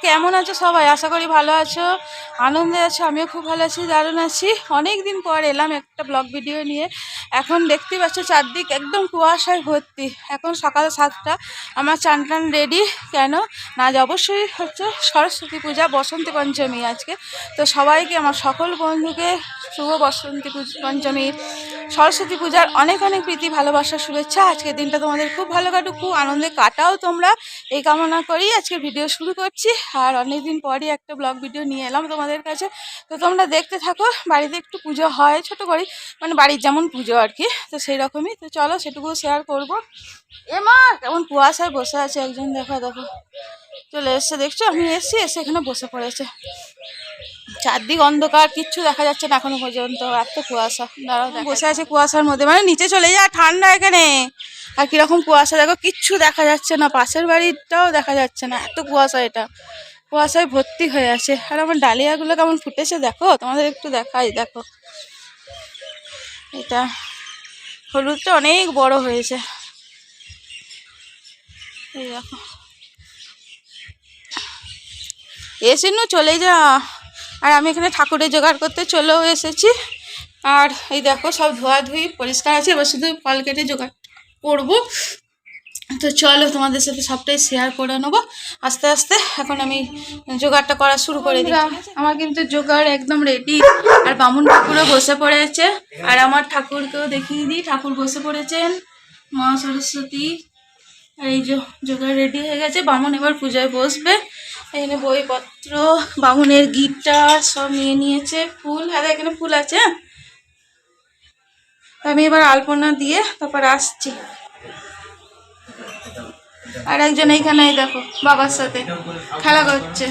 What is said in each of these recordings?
কেমন আছো সবাই? আশা করি ভালো আছো। আনন্দে আছো, আমিও খুব ভালো আছি, দারুণ আছি। অনেক দিন পর এলাম একটা ব্লগ ভিডিও নিয়ে। এখন দেখতেই পাচ্ছ চারদিক একদম কুয়াশায় ভর্তি। এখন সকাল সাতটা, আমার চান টান রেডি কেন? না যে অবশ্যই হচ্ছে সরস্বতী পূজা, বসন্তী পঞ্চমী আজকে। তো সবাইকে, আমার সকল বন্ধুকে শুভ বসন্তী পুজ- পঞ্চমী সরস্বতী পূজার অনেক অনেক প্রীতি, ভালোবাসা, শুভেচ্ছা। আজকের দিনটা তোমাদের খুব ভালো কাটুক, খুব আনন্দে কাটাও তোমরা। এই কামনা করি আজকে ভিডিও শুরু করছি। আর অনেক দিন পরই একটা ব্লগ ভিডিও নিয়ে এলাম তোমাদের কাছে। তো তোমরা দেখতে থাকো, বাড়িতে একটু পুজো হয়, ছোটো করে মানে বাড়ির যেমন পুজো আর কি, তো সেই রকমই তো চলো সেটুকু শেয়ার করব। এ মা, কেমন কুয়াশায় বসে আছে একজন, দেখো দেখো। চলে এসছে, দেখছ? আমি এসছি, এসে এখানে বসে পড়েছে। চারদিক অন্ধকার, কিচ্ছু দেখা যাচ্ছে না এখনও পর্যন্ত। এত কুয়াশা। দাঁড়াও বসে আছে কুয়াশার মধ্যে। মানে নিচে চলে যা ঠান্ডা এখানে। আর কীরকম কুয়াশা, দেখো, কিচ্ছু দেখা যাচ্ছে না। পাশের বাড়িটাও দেখা যাচ্ছে না। এত কুয়াশা এটা। কুয়াশায় ভর্তি হয়ে আছে। আর আমার ডালিয়াগুলো কেমন ফুটেছে, দেখো? তোমাদের একটু দেখাই, দেখো। এটা হলুদটা অনেক বড় হয়েছে। এই দেখো। এসে চলে যা। আর আমি এখানে ঠাকুরের জোগাড় করতে চলেও এসেছি। আর এই দেখো সব ধোয়াধুয়ি পরিষ্কার আছে, এবার শুধু ফল কেটে জোগাড় করব। তো চলো তোমাদের সাথে সবটাই শেয়ার করে নেব। আস্তে আস্তে এখন আমি জোগাড়টা করা শুরু করে দিই। আমার কিন্তু জোগাড় একদম রেডি আর বামুন ঠাকুরও বসে পড়েছে। আর আমার ঠাকুরকেও দেখিয়ে দিই, ঠাকুর বসে পড়েছেন। মা সরস্বতী। আর এই জোগাড় রেডি হয়ে গেছে। বামুন এবার পূজায় বসবে। এখানে বইপত্র, বামুনের গিটার সব নিয়ে নিয়েছে, ফুল। আর, এখানে ফুল আছে হ্যাঁ? আমি এবার আলপনা দিয়ে তারপর আসছি। আর একজন এইখানে দেখো, বাবার সাথে খেলা করছে।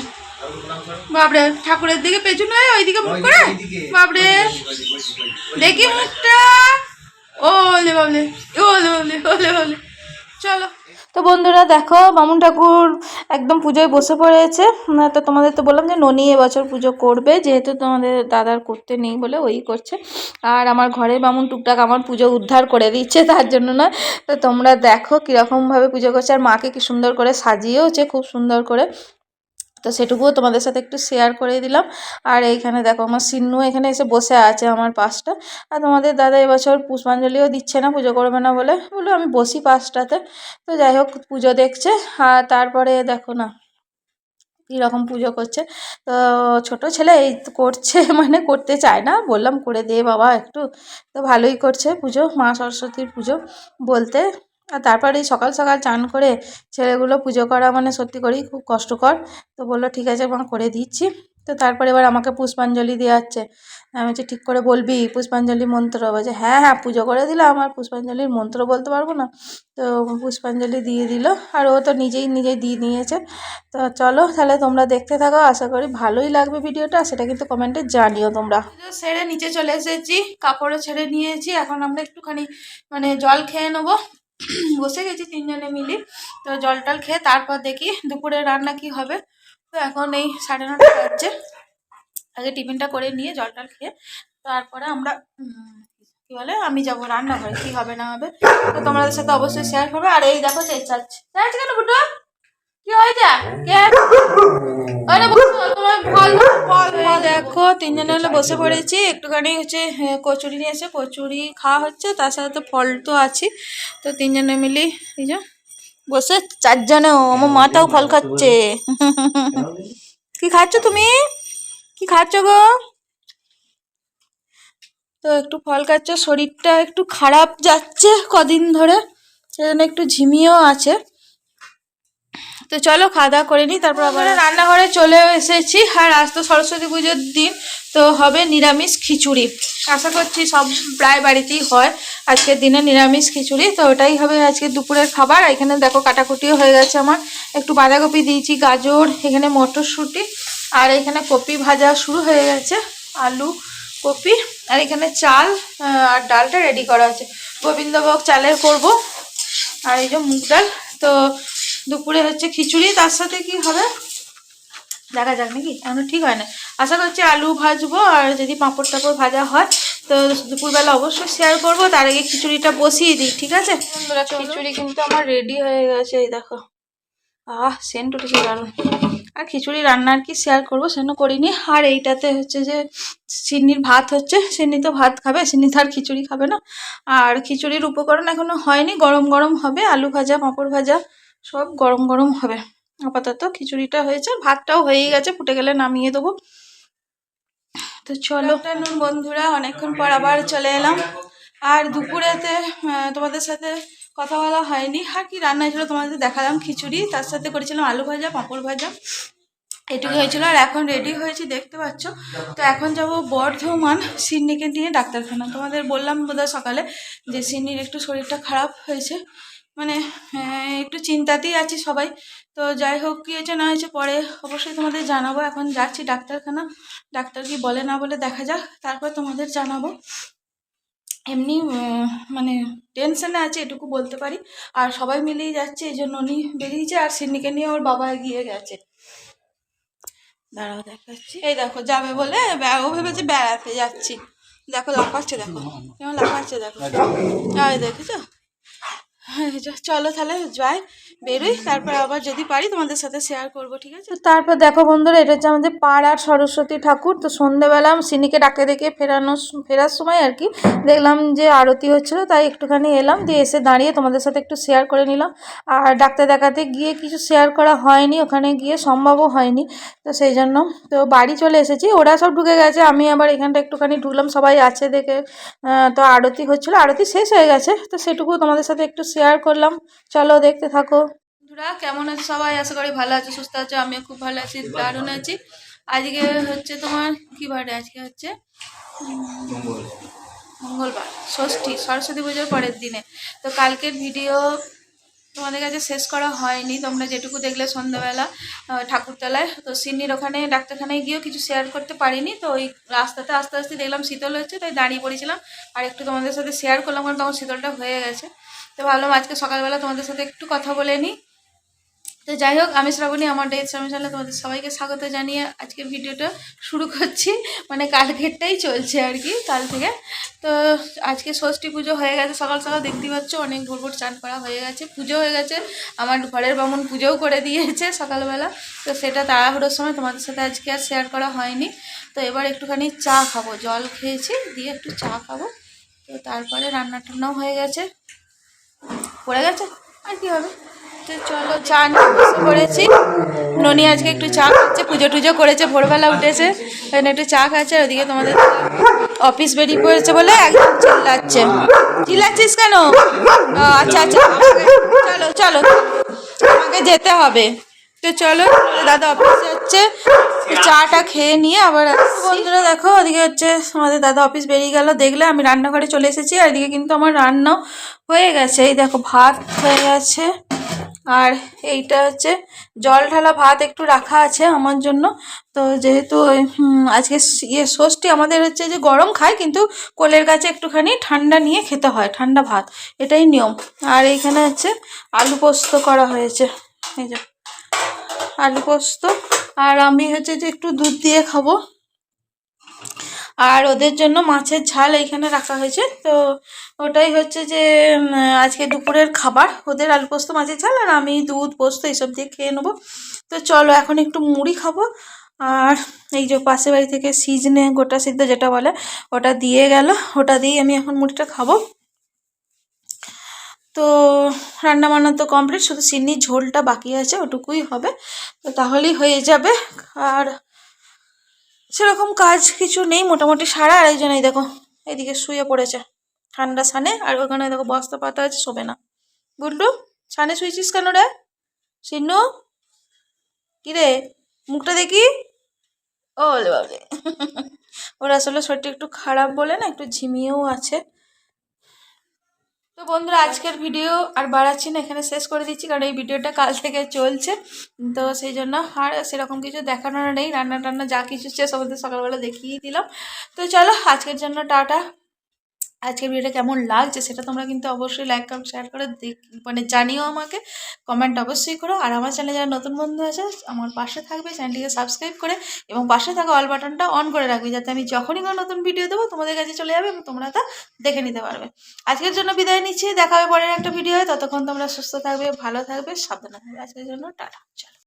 বাবরে ঠাকুরের দিকে পেছনে হয়ে ওইদিকে মুখ করে? বাবরে দেখি মুখটা। ওলে বাবলে ওলে বাবলে ওলে বাবলে। বন্ধুরা দেখো বামুন ঠাকুর একদম পুজোয় বসে পড়েছে। তো তোমাদের তো বললাম যে ননি এবছর পুজো করবে, যেহেতু তোমাদের দাদার করতে নেই বলে ওই করছে। আর আমার ঘরের বামুন টুকটাক আমার পুজো উদ্ধার করে দিচ্ছে, তার জন্য না তো তোমরা দেখো কীরকমভাবে পুজো করছে, আর মাকে কি সুন্দর করে সাজিয়েওছে, খুব সুন্দর করে। তো সেটুকুও তোমাদের সাথে একটু শেয়ার করে দিলাম। আর এইখানে দেখো আমার সিন্নু এখানে এসে বসে আছে আমার পাশটা। আর তোমাদের দাদা এবছর পুষ্পাঞ্জলিও দিচ্ছে না, পুজো করবে না বলে। বলল আমি বসি পাশটাতে তো যাই হোক, পুজো দেখছে। আর তারপরে দেখো না, কীরকম পুজো করছে। তো ছোট ছেলে এই করছে মানে করতে চায় না। বললাম, করে দে বাবা একটু। তো ভালোই করছে পুজো, মা সরস্বতীর পুজো বলতে। আর তারপরে সকাল সকাল চান করে ছেলেগুলো পুজো করা মানে সত্যি করেই খুব কষ্টকর। তো বলল, ঠিক আছে মা করে দিচ্ছি। তো তারপরে এবার আমাকে পুষ্পাঞ্জলি দেওয়া হচ্ছে। আমি বলছি, ঠিক করে বলবি, পুষ্পাঞ্জলি মন্ত্র? বলছে হ্যাঁ হ্যাঁ পুজো করে দিলাম আমার পুষ্পাঞ্জলির মন্ত্র বলতে পারব না। তো পুষ্পাঞ্জলি দিয়ে দিল, আর ও তো নিজেই নিজেই দিয়ে নিয়েছে। তো চলো তাহলে তোমরা দেখতে থাকো, আশা করি ভালোই লাগবে ভিডিওটা। সেটা কিন্তু কমেন্টে জানিও তোমরা। সেরে নিচে চলে এসেছি, কাপড়ও ছেড়ে নিয়েছি, এখন আমরা একটুখানি মানে জল খেয়ে নেব। বসে গেছি তিনজনে মিলে। তো জল টল খেয়ে তারপর দেখি দুপুরে রান্না কি হবে। তো এখন এই সাড়ে নটা বাজছে। আগে টিফিনটা করে নিয়ে জল টল খেয়ে তারপরে আমরা কি বলে আমি যাব রান্নাঘরে কি হবে না হবে। তো তোমাদের সাথে অবশ্যই শেয়ার করবে। আর এই দেখো চেঁচাচ্ছে চেঁচাচ্ছে কেন বুটো কি হয়েছে? কে? বসো, তোমার ফল দেখো, তিনজনে হলে বসে পড়েছি। একটুখানি হচ্ছে কচুরি নিয়ে এসে কচুরি খাওয়া হচ্ছে, তার সাথে তো ফল তো আছে তো তিনজনে মিলে এই যে বসে চারজনেও আমার মাটাও ফল খাচ্ছে। কি খাচ্ছ তুমি? কি খাচ্ছ গো? তো একটু ফল খাচ্ছে, শরীরটা একটু খারাপ যাচ্ছে কদিন ধরে, সেজন্য একটু ঝিমিয়েও আছে। তো চলো খাওয়া দাওয়া করে নিই, তারপর আবার রান্নাঘরে চলেও এসেছি। আর আজ তো সরস্বতী পুজোর দিন, তো হবে নিরামিষ খিচুড়ি। আশা করছি সব প্রায় বাড়িতেই হয়। আজকের দিনে নিরামিষ খিচুড়ি, তো ওটাই হবে আজকে দুপুরের খাবার। এখানে দেখো কাটাকুটিও হয়ে গেছে আমার। একটু বাঁধাকপি দিয়েছি, গাজর, এখানে মটরশুঁটি, আর এখানে কপি ভাজা শুরু হয়ে গেছে, আলু কপি, আর এখানে চাল আর ডালটা রেডি করা আছে। গোবিন্দভোগ চালের করব, আর এই যে মুগ ডাল, তো দুপুরে হচ্ছে খিচুড়ি তার সাথে কি হবে? দেখা যাক নাকি? এখনও ঠিক হয় না। আশা করছি আলু ভাজবো আর যদি পাঁপড় টাপড় ভাজা হয় তো দুপুরবেলা অবশ্যই শেয়ার করব। তার আগে খিচুড়িটা বসিয়ে দিই ঠিক আছে? খিচুড়ি কিন্তু আমার রেডি হয়ে গেছে এই দেখো। আহ সেন্ট উঠেছে দারুণ। আর খিচুড়ি রান্না আর কি শেয়ার করব সেন করিনি। আর এইটাতে হচ্ছে যে সিন্নির ভাত হচ্ছে সিন্নি তো ভাত খাবে সিন্নি তো আর খিচুড়ি খাবে না। আর খিচুড়ির উপকরণ এখনও হয়নি গরম গরম হবে আলু ভাজা পাঁপড় ভাজা। সব গরম গরম হবে। আপাতত খিচুড়িটা হয়েছে, ভাতটাও হয়েই গেছে, ফুটে গেলে নামিয়ে দেবো। তো চলো। নুন বন্ধুরা। অনেকক্ষণ পর আবার চলে এলাম। আর দুপুরেতে তোমাদের সাথে কথা বলা হয়নি। আর কি রান্না হয়েছিল তোমাদের দেখালাম। খিচুড়ি, তার সাথে করেছিলাম আলু ভাজা, পাঁপড় ভাজা। এটুকু হয়েছিল। আর এখন রেডি হয়েছি, দেখতে পাচ্ছ। তো এখন যাব বর্ধমান সিন্নিকে নিয়ে ডাক্তারখানা। তোমাদের বললাম বোধহয় সকালে যে সিন্নির একটু শরীরটা খারাপ হয়েছে। মানে আহ, একটু চিন্তাতেই আছি সবাই। তো যাই হোক কী হয়েছে না হয়েছে পরে অবশ্যই তোমাদের জানাব। এখন যাচ্ছি ডাক্তারখানা। ডাক্তার কি বলে না বলে দেখা যাক তারপর তোমাদের জানাব। এমনি মানে টেনশনে আছে এটুকু বলতে পারি। আর সবাই মিলেই যাচ্ছে এই জন্য উনি বেরিয়েছে আর সিন্নিকে নিয়ে ওর বাবা এগিয়ে গেছে। দাঁড়াও দেখাচ্ছি। এই দেখো যাবে বলে ও ভেবেছে বেড়াতে যাচ্ছি। দেখো লাফাচ্ছে দেখো। কেমন লাফাচ্ছে দেখো। দেখেছ? হ্যাঁ, চলো তাহলে যাই। বেরোই, তারপর আবার যদি পারি তোমাদের সাথে শেয়ার করব, ঠিক আছে? তারপর দেখো বন্ধুরা, এটা হচ্ছে আমাদের পাড়ার সরস্বতী ঠাকুর। তো সন্ধ্যেবেলা সিনিকে ডাকে ফেরানোর স- ফেরার সময় আর কি দেখলাম যে আরতি হচ্ছিল, তাই একটুখানি এলাম, দিয়ে এসে দাঁড়িয়ে তোমাদের সাথে একটু শেয়ার করে নিলাম। আর ডাক্তার দেখাতে গিয়ে কিছু শেয়ার করা হয়নি, ওখানে গিয়ে সম্ভবও হয়নি, তো সেই জন্য। তো বাড়ি চলে এসেছি, ওরা সব ঢুকে গেছে, আমি আবার এখানটা একটুখানি ঢুকলাম, সবাই আছে দেখে। তো আরতি হচ্ছিল, আরতি শেষ হয়ে গেছে, তো সেটুকু তোমাদের সাথে একটু শেয়ার করলাম। চলো দেখতে থাকো। বন্ধুরা কেমন আছে সবাই? আশা করি ভালো আছে সুস্থ আছো আমিও খুব ভালো আছি দারুণ আছি। আজকে হচ্ছে তোমার কি বারে আজকে হচ্ছে মঙ্গলবার ষষ্ঠী সরস্বতী পুজোর পরের দিনে। তো কালকের ভিডিও তোমাদের কাছে শেষ করা হয়নি তোমরা যেটুকু দেখলে সন্ধ্যাবেলা ঠাকুরতলায়। তো সিন্নির ওখানে ডাক্তারখানায় গিয়েও কিছু শেয়ার করতে পারিনি তো ওই রাস্তাতে আস্তে আস্তে দেখলাম শীতল হচ্ছে তাই দাঁড়িয়ে পড়েছিলাম। আর একটু তোমাদের সাথে শেয়ার করলাম কারণ তখন শীতলটা হয়ে গেছে। তো ভাবলাম আজকে সকালবেলা তোমাদের সাথে একটু কথা বলে নিই। তো যাই হোক আমি শ্রাবণী, আমার ডেট শ্রাবণী চ্যানেলে তোমাদের সবাইকে স্বাগত জানিয়ে আজকের ভিডিওটা শুরু করছি। মানে কালকেরটাই চলছে আর কি, কাল থেকে। তো আজকে ষষ্ঠী পুজো হয়ে গেছে, সকাল সকাল দেখতে পাচ্ছ, অনেক ভোর ভোর চান করা হয়ে গেছে, পুজো হয়ে গেছে। আমার ঘরের বামুন পুজোও করে দিয়েছে সকালবেলা। তো সেটা তাড়াহুড়োর সময় তোমাদের সাথে আজকে আর শেয়ার করা হয়নি। তো এবার একটুখানি চা খাব, জল খেয়েছি, দিয়ে একটু চা খাব। তো তারপরে রান্না টান্নাও হয়ে গেছে। পড়ে গেছে? আর কি হবে? তো চলো চা নিয়ে বসে পড়েছি। ননি আজকে একটু চা খাচ্ছে, পুজো টুজো করেছে, ভোরবেলা উঠেছে, এখানে একটু চা খাচ্ছে, আর ওদিকে তোমাদের অফিস বেরিয়ে পড়েছে বলে একদম চিল্লাচ্ছে। চিল্লাচ্ছিস কেন? আচ্ছা আচ্ছা চলো চলো, আমাকে যেতে হবে। তো চলো দাদা অফিস যাচ্ছে তো চাটা খেয়ে নিয়ে আবার। বন্ধুরা দেখো, ওদিকে হচ্ছে আমাদের দাদা অফিস বেরিয়ে গেল, দেখলে আমি রান্নাঘরে চলে এসেছি, আর এদিকে কিন্তু আমার রান্না হয়ে গেছে। এই দেখো, ভাত হয়ে গেছে। আর এইটা হচ্ছে জল ঢালা ভাত একটু রাখা আছে আমার জন্য। তো যেহেতু আজকে ইয়ে ষষ্ঠী, আমাদের হচ্ছে যে গরম খায়, কিন্তু কোলের কাছে একটুখানি ঠান্ডা নিয়ে খেতে হয়, ঠান্ডা ভাত। এটাই নিয়ম। আর এইখানে হচ্ছে আলু পোস্ত করা হয়েছে। এই যে, আলু পোস্ত। আর আমি হচ্ছে যে একটু দুধ দিয়ে খাব। আর ওদের জন্য মাছের ঝাল এইখানে রাখা হয়েছে। তো ওটাই হচ্ছে যে আজকে দুপুরের খাবার। ওদের আলু পোস্ত, মাছের ঝাল আর আমি দুধ, পোস্ত এইসব দিয়ে খেয়ে নেব। তো চলো এখন একটু মুড়ি খাব। আর এই যে পাশের বাড়ি থেকে সিজনে গোটা সিদ্ধ যেটা বলে, ওটা দিয়ে গেল। ওটা দিয়ে আমি এখন মুড়িটা খাব। তো রান্না বান্না তো কমপ্লিট, শুধু সিন্নির ঝোলটা বাকি আছে, ওটুকুই হবে। তো তাহলেই হয়ে যাবে। আর সেরকম কাজ কিছু নেই, মোটামুটি সারা। আরেকজন এই দেখো, এদিকে শুয়ে পড়েছে। ঠান্ডা সানে আর ওখানে দেখো বস্তা পাতা আছে, শোবে না। বুঝলু সানে শুয়েছিস কেন রে? সিন্নু? কি রে মুখটা দেখি? ওর আসলে শরীরটা একটু খারাপ বলে না, একটু ঝিমিয়েও আছে। তো বন্ধুরা, আজকের ভিডিও আর বাড়াচ্ছি না, এখানে শেষ করে দিচ্ছি, কারণ এই ভিডিওটা কাল থেকে চলছে। তো সেই জন্য আর সেরকম কিছু দেখানোর নেই রান্না টান্না যা কিছু সে সকালবেলা দেখিয়ে দিলাম। তো চলো, আজকের জন্য টাটা। আজকের ভিডিওটা কেমন লাগছে সেটা তোমরা কিন্তু অবশ্যই লাইক কমেন্ট শেয়ার করে মানে জানিও আমাকে। কমেন্ট অবশ্যই করো। আর আমার চ্যানেলে যারা নতুন বন্ধু আছে, আমার পাশে থাকবে চ্যানেলটিকে সাবস্ক্রাইব করে এবং পাশে থাকা অল বাটনটা অন করে রাখবে যাতে আমি যখনই কোনো নতুন ভিডিও দেবো, তোমাদের কাছে চলে যাবে এবং তোমরা তা দেখে নিতে পারবে। আজকের জন্য বিদায় নিচ্ছি। দেখা হবে পরের একটা ভিডিও ততক্ষণ তোমরা সুস্থ থাকবে, ভালো থাকবে, সাবধানে থাকবে। আজকের জন্য টাটা, চলো।